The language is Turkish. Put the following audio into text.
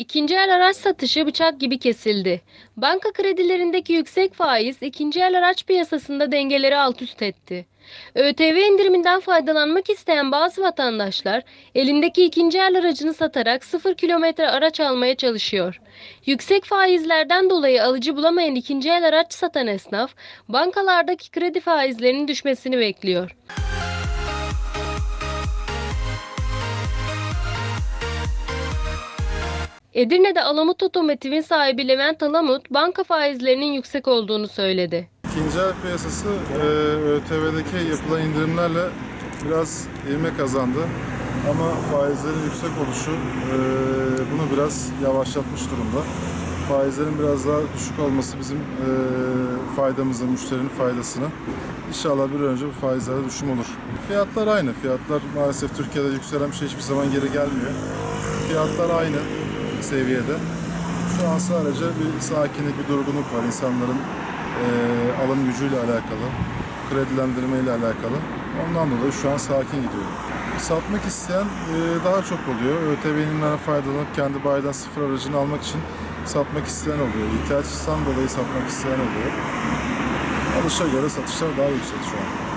İkinci el araç satışı bıçak gibi kesildi. Banka kredilerindeki yüksek faiz ikinci el araç piyasasında dengeleri alt üst etti. ÖTV indiriminden faydalanmak isteyen bazı vatandaşlar elindeki ikinci el aracını satarak sıfır kilometre araç almaya çalışıyor. Yüksek faizlerden dolayı alıcı bulamayan ikinci el araç satan esnaf bankalardaki kredi faizlerinin düşmesini bekliyor. Edirne'de Alamut Otomotiv'in sahibi Levent Alamut banka faizlerinin yüksek olduğunu söyledi. İkinci el piyasası e, ÖTV'deki yapılan indirimlerle biraz ivme kazandı. Ama faizlerin yüksek oluşu e, bunu biraz yavaşlatmış durumda. Faizlerin biraz daha düşük olması bizim e, faydamıza, müşterinin faydasına. İnşallah bir önce bu faizlerde düşüm olur. Fiyatlar aynı. Fiyatlar maalesef Türkiye'de yükselen bir şey hiçbir zaman geri gelmiyor. Fiyatlar aynı seviyede. Şu an sadece bir sakinlik, bir durgunluk var insanların e, alım gücüyle alakalı, kredilendirme ile alakalı. Ondan dolayı şu an sakin gidiyor. Satmak isteyen e, daha çok oluyor. ÖTV'nin faydalanıp kendi bayiden sıfır aracını almak için satmak isteyen oluyor. İhtiyaçtan dolayı satmak isteyen oluyor. Alışa göre satışlar daha yüksek şu an.